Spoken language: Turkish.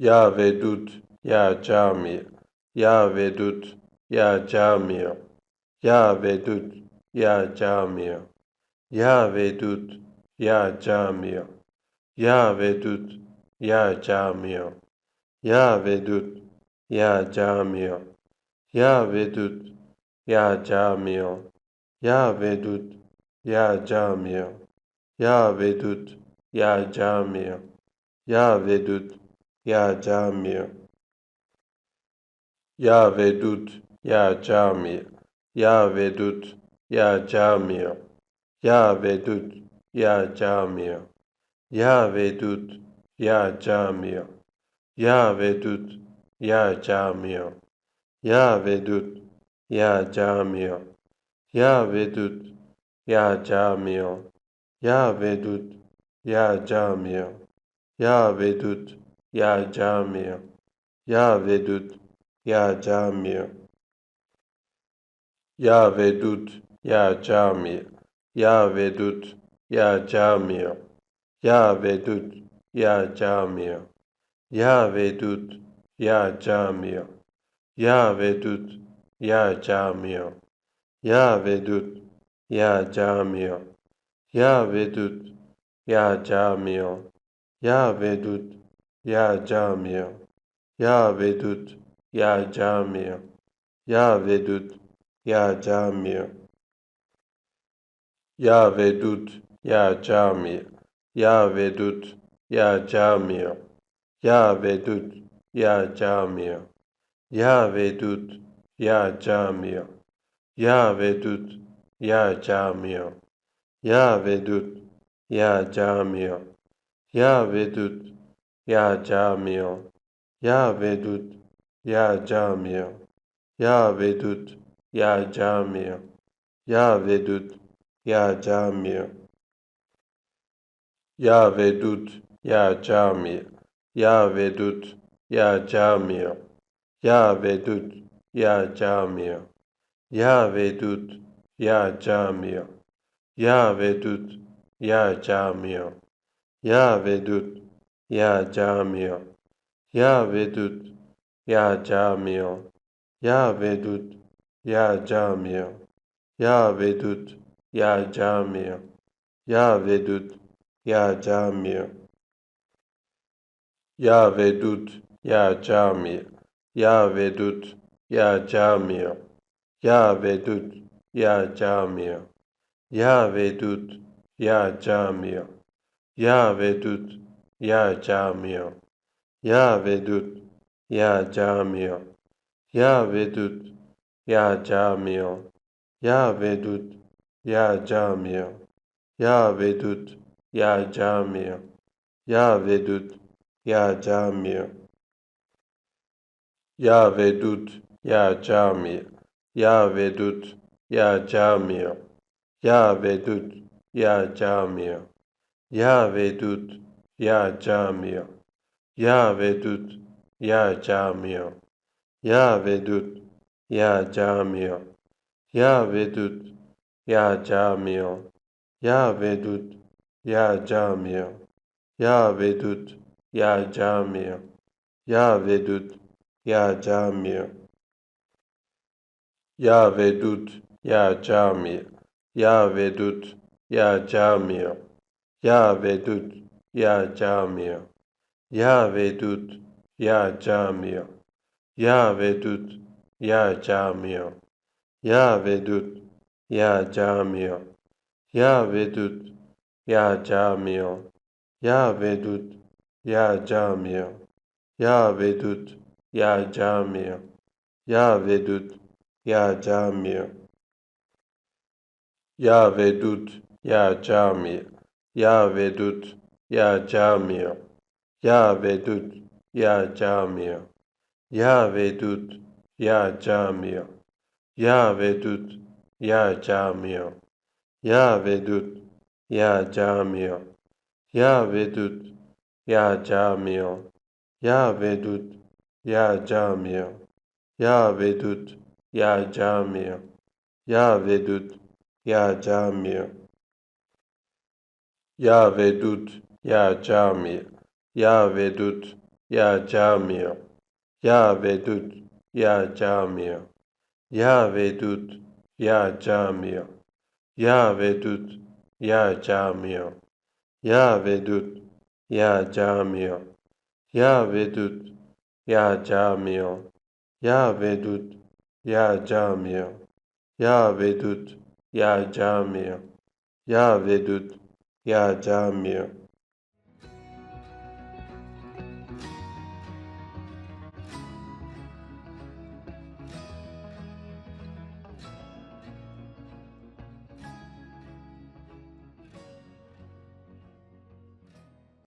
Ya Vedud, Ya Cami, Ya Vedud, Ya Cami, Ya Vedud, Ya Cami, Ya Vedud, Ya Cami, Ya Vedud, Ya Cami, Ya Vedud, Ya Cami, Ya Vedud, Ya Cami, Ya Vedud, Ya Cami, Ya Vedud, Ya Cami, Ya Vedud, Ya Cami, Ya Vedud, Ya Cami, Ya Vedud, Ya Cami, Ya Vedud, Ya Cami, Ya Vedud, Ya Cami, Ya Vedud, Ya Cami, Ya Vedud, Ya Cami, Ya Vedud, Ya Cami, Ya Vedud, Ya Cami, Ya Vedud, Ya Cami, Ya Vedud, Ya Cami, Ya Vedud, Ya Cami, Ya Vedud, Ya Cami, Ya Vedud, Ya Cami, Ya Vedud, Ya Cami, Ya Vedud, Ya Cami, Ya Vedud, Ya Cami, Ya Vedud, Ya Cami, Ya Vedud, Ya Cami, Ya Vedud, Ya Cami, Ya Vedud, Ya Cami, Ya Vedud, Ya Cami, Ya Vedud, Ya Cami, Ya Vedud, Ya Cami, Ya Vedud, Ya Cami, Ya Vedud, Ya Cami, Ya Vedud, Ya Cami, Ya Vedud, Ya Cami, Ya Vedud, Ya Cami, Ya Vedud, Ya Cami, Ya Vedud, Ya Cami, Ya Vedud, Ya Cami, Ya Vedud, Ya Cami, Ya Vedud, Ya Cami, Ya Vedud, Ya Cami, Ya Vedud, Ya Cami, Ya Vedud, Ya Cami, Ya Vedud, Ya Cami, Ya Vedud, Ya Cami, Ya Vedud, Ya Cami, Ya Vedud, Ya Cami, Ya Vedud, Ya Cami, Ya Vedud, Ya Cami, Ya Vedud, Ya Cami, Ya Vedud, Ya Cami, Ya Vedud, Ya Cami, Ya Vedud, Ya Cami, Ya Vedud, Ya Cami, Ya Vedud, Ya Cami, Ya Vedud, Ya Cami, Ya Vedud, Ya Cami, Ya Vedud, Ya Cami, Ya Vedud, Ya Cami, Ya Vedud, Ya Cami, Ya Vedud, Ya Cami, Ya Vedud, Ya Cami, Ya Vedud, Ya Cami, Ya Vedud, Ya Cami, Ya Vedud, Ya Cami, Ya Vedud, Ya Cami, Ya Vedud, Ya Cami, Ya Vedud, Ya Cami, Ya Vedud, Ya Cami, Ya Vedud, Ya Cami, Ya Vedud, Ya Cami, Ya Vedud, Ya Cami, Ya Vedud, Ya Cami, Ya Vedud, Ya Cami, Ya Vedud, Ya Cami, Ya Vedud, Ya Cami, Ya Vedud, Ya Cami, Ya Vedud, Ya Cami, Ya Vedud, Ya Cami, Ya Vedud, Ya Cami, Ya Vedud, Ya Cami, Ya Vedud, Ya Cami, Ya Vedud, Ya Cami, Ya Vedud, Ya Cami, Ya Vedud, Ya Cami, Ya Vedud, Ya Cami, Ya Vedud, Ya Cami, Ya Vedud, Ya Cami, Ya Vedud, ya cami. Ya vedud ya cami. Ya vedud ya cami. Ya vedud ya cami. Ya vedud ya cami. Ya vedud ya cami. Ya vedud ya cami. Ya vedud ya cami. Ya vedud ya cami